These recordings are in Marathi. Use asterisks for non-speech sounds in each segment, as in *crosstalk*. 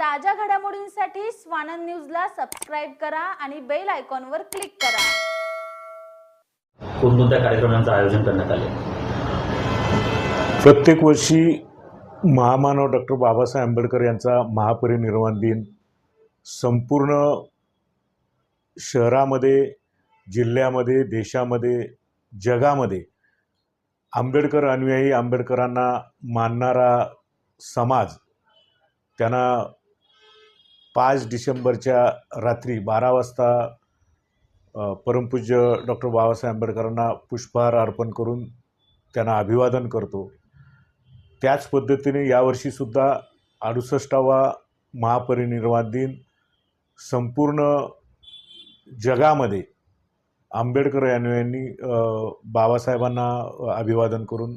ताज्या घडामोडींसाठी स्वानंद न्यूजला सबस्क्राईब करा आणि बेल आयकॉनवर क्लिक करा. कोणकोणत्या कार्यक्रमांचं आयोजन करण्यात आले प्रत्येक वर्षी महामानव डॉक्टर बाबासाहेब आंबेडकर यांचा महापरिनिर्वाण दिन संपूर्ण शहरामध्ये जिल्ह्यामध्ये देशामध्ये जगामध्ये आंबेडकर अनुयायी आंबेडकरांना मानणारा समाज त्यांना पाच डिसेंबरच्या रात्री बारा वाजता परमपूज्य डॉक्टर बाबासाहेब आंबेडकरांना पुष्पहार अर्पण करून त्यांना अभिवादन करतो. त्याच पद्धतीने यावर्षीसुद्धा अडुसष्टावा महापरिनिर्वाण दिन संपूर्ण जगामध्ये आंबेडकर यांनी बाबासाहेबांना अभिवादन करून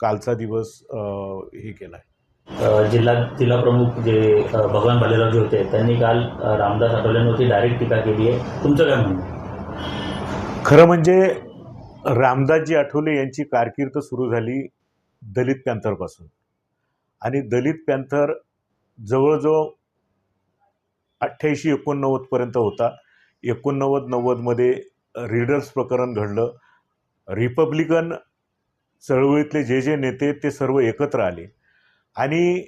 कालचा दिवस हे केला आहे जिल्हा जिल्हा प्रमुख जे भगवान भालेरावजी होते त्यांनी काल रामदास आठवलेंवरती डायरेक्ट टीका केली आहे. तुमचं काय म्हणणं खरं म्हणजे रामदासजी आठवले यांची कारकीर्द सुरू झाली दलित पॅन्थरपासून. आणि दलित पॅन्थर जवळजवळ अठ्ठ्याऐंशी एकोणनव्वदपर्यंत होता. एकोणनव्वद नव्वदमध्ये रीडर्स प्रकरण घडलं. रिपब्लिकन चळवळीतले जे जे नेते ते सर्व एकत्र आले. आणि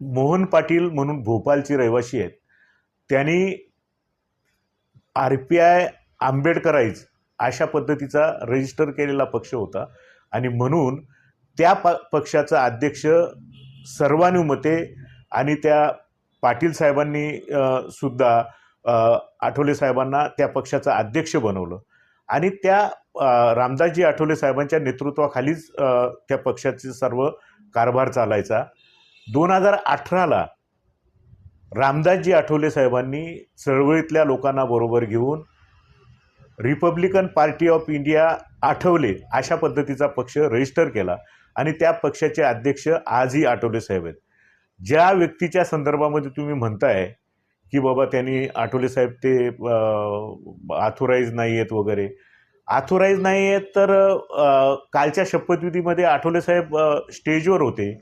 मोहन पाटील म्हणून भोपाळची रहिवासी आहेत. त्यांनी आर पी आय आंबेडकराईज अशा पद्धतीचा रजिस्टर केलेला पक्ष होता. आणि म्हणून त्या प पक्षाचा अध्यक्ष सर्वानुमते आणि त्या पाटील साहेबांनी सुद्धा आठवले साहेबांना त्या पक्षाचं अध्यक्ष बनवलं. आणि त्या रामदासजी आठवले साहेबांच्या नेतृत्वाखालीच त्या पक्षाचे सर्व कारभार चालायचा. दोन हजार अठराला रामदासजी आठवले साहेबांनी चळवळीतल्या लोकांना बरोबर घेऊन Republican Party of India Athawale अशा पद्धतीचा पक्ष रजिस्टर केला आणि त्या पक्षाचे अध्यक्ष आजही आठवले साहेब आहेत. ज्या व्यक्तीच्या संदर्भामध्ये तुम्ही म्हणताय की बाबा त्यांनी आठवले साहेब ते आथोराईज नाही आहेत वगैरे. आथोराईज नाही आहेत तर कालच्या शपथविधीमध्ये आठवले साहेब स्टेजवर होते.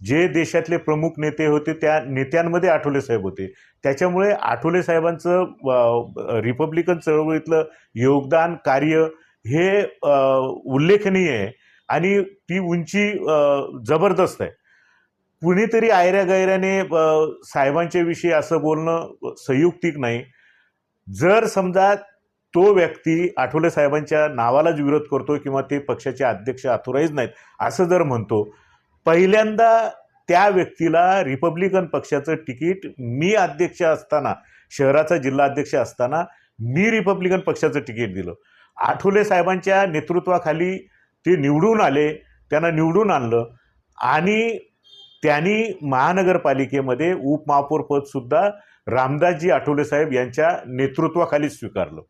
जे देशातले प्रमुख नेते होते त्या नेत्यांमध्ये आठवले साहेब होते. त्याच्यामुळे आठवले साहेबांचं रिपब्लिकन चळवळीतलं योगदान कार्य हे उल्लेखनीय आहे. आणि ती उंची जबरदस्त आहे. कुणीतरी आयऱ्या गैऱ्याने साहेबांच्या विषयी असं बोलणं संयुक्तिक नाही. जर समजा तो व्यक्ती आठवले साहेबांच्या नावालाच विरोध करतो किंवा ते पक्षाचे अध्यक्ष अथोराईज नाहीत असं जर म्हणतो पहिल्यांदा त्या व्यक्तीला रिपब्लिकन पक्षाचं तिकीट मी अध्यक्ष असताना शहराचा जिल्हा अध्यक्ष असताना मी रिपब्लिकन पक्षाचं तिकीट दिलं. आठवले साहेबांच्या नेतृत्वाखाली ते निवडून आले त्यांना निवडून आणलं आणि त्यांनी महानगरपालिकेमध्ये उपमहापौरपदसुद्धा रामदासजी आठवले साहेब यांच्या नेतृत्वाखाली स्वीकारलं.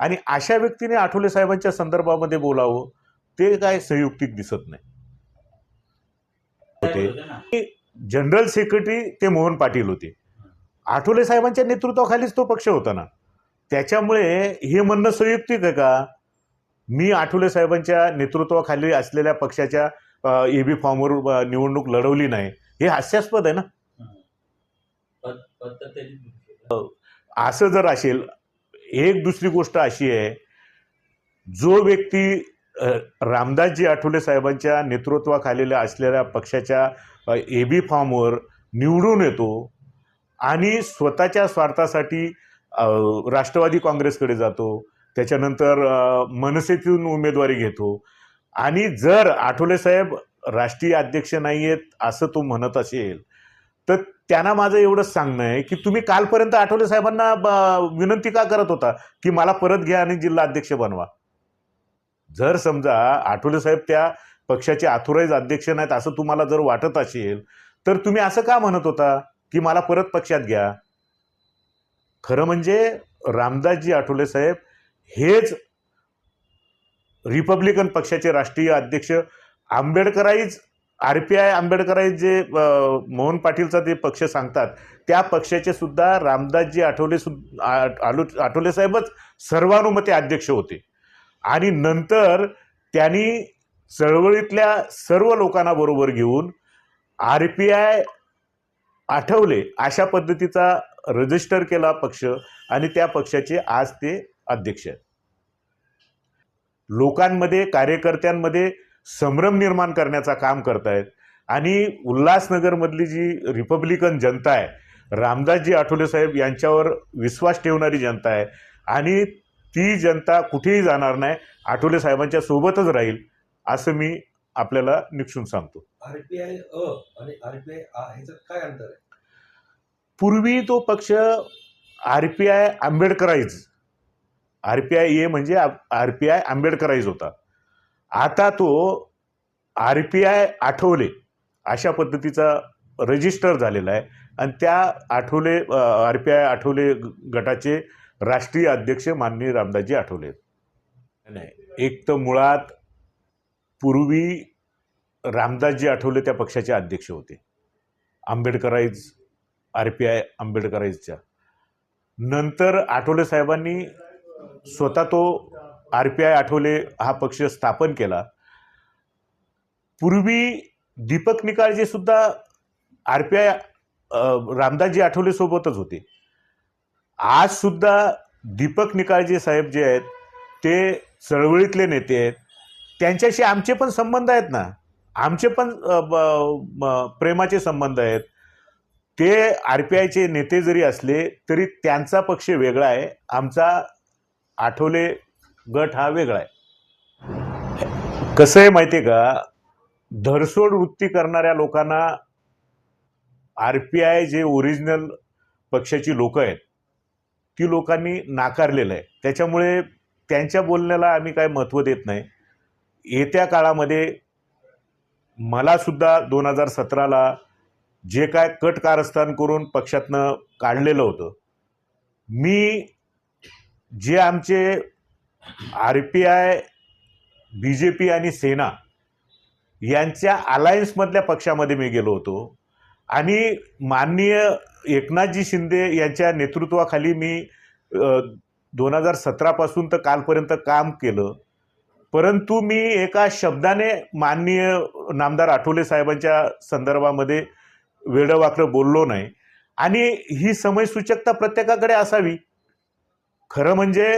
आणि अशा व्यक्तीने आठवले साहेबांच्या संदर्भामध्ये बोलावं ते काय संयुक्तिक दिसत नाही. जनरल सेक्रेटरी ते मोहन पाटील होते. आठवले साहेबांच्या नेतृत्वाखालीच तो पक्ष होता ना. त्याच्यामुळे हे म्हणणं संयुक्तिक आहे का? मी आठवले साहेबांच्या नेतृत्वाखाली असलेल्या पक्षाच्या ए बी फॉर्मवर निवडणूक लढवली नाही. हे हास्यास्पद आहे ना? घेतलं. असं जर असेल एक दुसरी गोष्ट अशी आहे जो व्यक्ती रामदासजी आठवले साहेबांच्या नेतृत्वाखालील्या असलेल्या पक्षाच्या ए बी फॉर्मवर निवडून येतो आणि स्वतःच्या स्वार्थासाठी राष्ट्रवादी काँग्रेसकडे जातो त्याच्यानंतर मनसेतून उमेदवारी घेतो आणि जर आठवले साहेब राष्ट्रीय अध्यक्ष नाही आहेत असं तो म्हणत असेल तर त्यांना माझं एवढंच सांगणं आहे की तुम्ही कालपर्यंत आठवले साहेबांना ब- विनंती का करत होता की मला परत घ्या आणि जिल्हा अध्यक्ष बनवा? जर समजा आठवले साहेब त्या पक्षाचे ऑथोराईज अध्यक्ष नाहीत असं तुम्हाला जर वाटत असेल तर तुम्ही असं का म्हणत होता की मला परत पक्षात घ्या? खरं म्हणजे रामदासजी आठवले साहेब हेच रिपब्लिकन पक्षाचे राष्ट्रीय अध्यक्ष आंबेडकराईज आर पी आय आंबेडकराईज जे मोहन पाटीलचा जे पक्ष सांगतात त्या पक्षाचे सुद्धा रामदासजी आठवले सु आलो आठवले साहेबच सर्वानुमते अध्यक्ष होते. आणि नंतर त्यांनी चळवळीतल्या सर्व लोकांना बरोबर घेऊन आर पी आय आठवले अशा पद्धतीचा रजिस्टर केला पक्ष आणि त्या पक्षाचे आज ते अध्यक्ष आहेत. लोकांमध्ये कार्यकर्त्यांमध्ये संभ्रम निर्माण करण्याचं काम करतायत. आणि उल्हासनगरमधली जी रिपब्लिकन जनता आहे रामदासजी आठवले साहेब यांच्यावर विश्वास ठेवणारी जनता आहे. आणि ती जनता कुठेही जाणार नाही आठवले साहेबांच्या सोबतच राहील असं मी आपल्याला निक्षून सांगतो. आरपीआय अ आणि आरपीआय आ ह्याच्यात काय अंतर आहे? पूर्वी तो पक्ष R P I Ambedkarites R P I A म्हणजे आर पी आय आंबेडकराईज होता. आता तो आर पी आय आठवले अशा पद्धतीचा रजिस्टर झालेला आहे. आणि त्या Athawale R P I Athawale गटाचे राष्ट्रीय अध्यक्ष माननीय रामदासजी आठवले. नाही. एक तर मुळात पूर्वी रामदासजी आठवले त्या पक्षाचे अध्यक्ष होते. आंबेडकराईज आर पी आय आंबेडकराईजच्या नंतर आठवले साहेबांनी स्वतः तो आर पी आय आठवले हा पक्ष स्थापन केला. पूर्वी दीपक निकाळजे सुद्धा R P I Ramdasji Athawale सोबतच होते. आज सुद्धा दीपक निकाळजे साहेब जे आहेत ते चळवळीतले नेते आहेत. त्यांच्याशी आमचे पण संबंध आहेत ना. आमचे पण प्रेमाचे संबंध आहेत. ते आर पी आयचे नेते जरी असले तरी त्यांचा पक्ष वेगळा आहे. आमचा आठवले गट हा वेगळा आहे. कसं आहे माहिती आहे का? धरसोड वृत्ती करणाऱ्या लोकांना आर पी आय जे ओरिजिनल पक्षाची लोक आहेत ती लोकांनी नाकारलेलं आहे. त्याच्यामुळे त्यांच्या बोलण्याला आम्ही काय महत्त्व देत नाही. येत्या काळामध्ये मलासुद्धा दोन हजार सतराला जे काय कट कारस्थान करून पक्षातनं काढलेलं होतं मी जे आमचे R P I B J P आणि सेना यांच्या अलायन्समधल्या पक्षामध्ये मी गेलो होतो. आणि माननीय एकनाथजी शिंदे यांच्या नेतृत्वाखाली मी दोन हजार सतरापासून तर कालपर्यंत काम केलं. परंतु मी एका शब्दाने माननीय नामदार आठवले साहेबांच्या संदर्भामध्ये वेडंवाकडं बोललो नाही. आणि ही समयसूचकता प्रत्येकाकडे असावी. खरं म्हणजे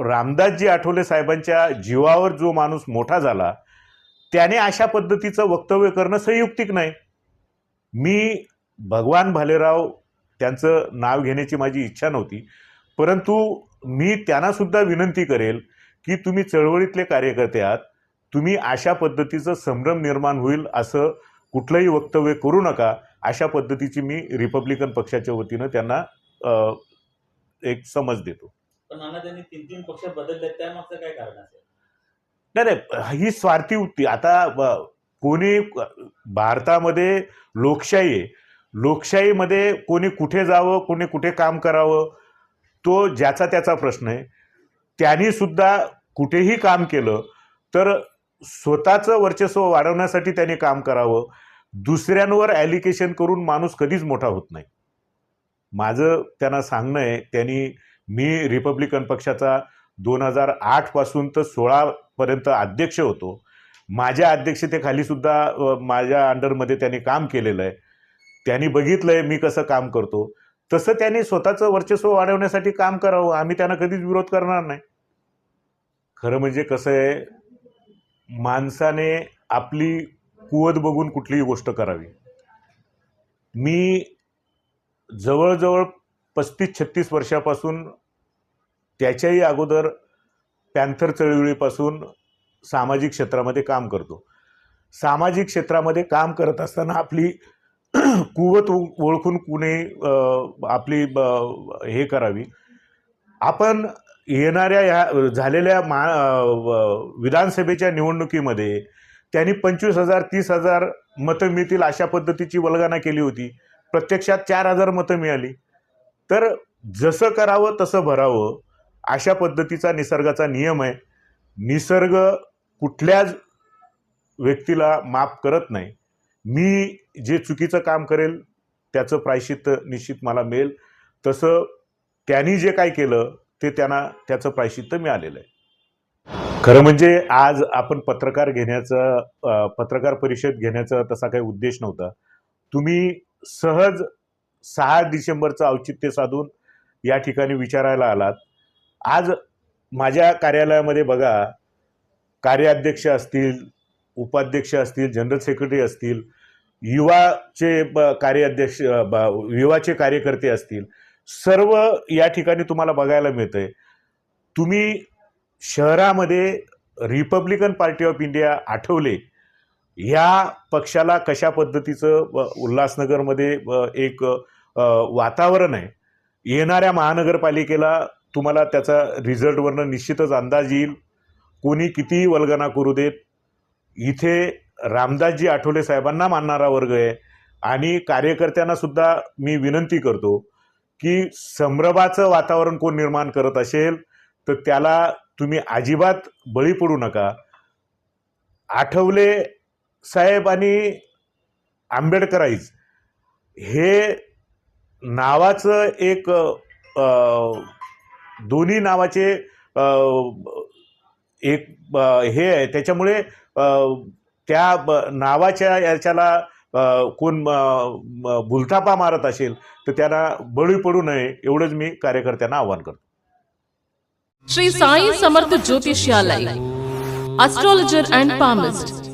रामदासजी आठवले साहेबांच्या जीवावर जो माणूस मोठा झाला त्याने अशा पद्धतीचं वक्तव्य करणं संयुक्तिक नाही. मी भगवान भालेराव त्यांचं नाव घेण्याची माझी इच्छा नव्हती परंतु मी त्यांनासुद्धा विनंती करेल की तुम्ही चळवळीतले कार्यकर्ते आहात तुम्ही अशा पद्धतीचं संभ्रम निर्माण होईल असं कुठलंही वक्तव्य करू नका अशा पद्धतीची मी रिपब्लिकन पक्षाच्या वतीनं त्यांना एक समज देतो. पण नाना त्यांनी तीन तीन पक्ष बदलले त्यामागचं काय कारण असेल? नाही नाही ही स्वार्थी वृत्ती आता कोणी भारतामध्ये लोकशाही आहे. लोकशाहीमध्ये कोणी कुठे जावं कोणी कुठे काम करावं तो ज्याचा त्याचा प्रश्न आहे. त्यांनी सुद्धा कुठेही काम केलं तर स्वतःचं वर्चस्व वाढवण्यासाठी त्यांनी काम करावं. दुसऱ्यांवर ॲलिकेशन करून माणूस कधीच मोठा होत नाही. माझं त्यांना सांगणं आहे त्यांनी मी रिपब्लिकन पक्षाचा दोन हजार आठपासून तर सोळापर्यंत अध्यक्ष होतो. माझ्या अध्यक्षतेखालीसुद्धा माझ्या अंडरमध्ये त्यांनी काम केलेलं आहे. त्यांनी बघितलं आहे मी कसं काम करतो. तसं त्यांनी स्वतःचं वर्चस्व वाढवण्यासाठी काम करावं. आम्ही त्यांना कधीच विरोध करणार नाही. खरं म्हणजे कसं आहे माणसाने आपली कुवत बघून कुठलीही गोष्ट करावी. मी जवळजवळ पस्तीस छत्तीस वर्षापासून त्याच्याही अगोदर पॅन्थर चळवळीपासून सामाजिक क्षेत्रामध्ये काम करतो. सामाजिक क्षेत्रामध्ये काम करत असताना आपली *clears throat* कुवत ओळखून कुणी आपली ब- हे करावी. आपण येणाऱ्या ह्या झालेल्या मा व- विधानसभेच्या निवडणुकीमध्ये त्यांनी पंचवीस हजार तीस हजार मतं मिळतील अशा पद्धतीची वल्गना केली होती. प्रत्यक्षात चार हजार मतं मिळाली. तर जसं करावं तसं भरावं अशा पद्धतीचा निसर्गाचा नियम आहे. निसर्ग कुठल्याच व्यक्तीला माफ करत नाही. मी जे चुकीचं काम करेल त्याचं प्रायश्चित्त निश्चित मला मिळेल. तसं त्यांनी जे काय केलं ते त्यांना त्याचं प्रायश्चित्त मिळालेलं आहे. खरं म्हणजे आज आपण पत्रकार घेण्याचं पत्रकार परिषद घेण्याचा तसा काही उद्देश नव्हता. तुम्ही सहज सहा डिसेंबरचं औचित्य साधून या ठिकाणी विचारायला आलात. आज माझ्या कार्यालयामध्ये बघा कार्याध्यक्ष असतील उपाध्यक्ष असतील जनरल सेक्रेटरी असतील युवाचे ब- कार्याध्यक्ष युवाचे कार्यकर्ते असतील सर्व या ठिकाणी तुम्हाला बघायला मिळतंय. तुम्ही शहरामध्ये Republican Party of India Athawale ह्या पक्षाला कशा पद्धतीचं व उल्हासनगरमध्ये व एक वातावरण आहे. येणाऱ्या महानगरपालिकेला तुम्हाला त्याचा रिझल्टवरनं निश्चितच अंदाज येईल. कोणी कितीही वल्गना करू देत इथे रामदासजी आठवले साहेबांना मानणारा वर्ग आहे. आणि कार्यकर्त्यांना सुद्धा मी विनंती करतो की संभ्रमाचं वातावरण कोण निर्माण करत असेल तर त्याला तुम्ही अजिबात बळी पडू नका. आठवले साहेब आणि आंबेडकराईज हे नावाचं एक दोन्ही नावाचे एक हे आहे. त्याच्यामुळे त्या नावाच्या याच्याला कोण भुलथापा मारत असेल तर त्यांना बळी पडू नये एवढंच मी कार्यकर्त्यांना आवाहन करतो. Shri Sai Samarth Jyotishalaya astrologer and palmist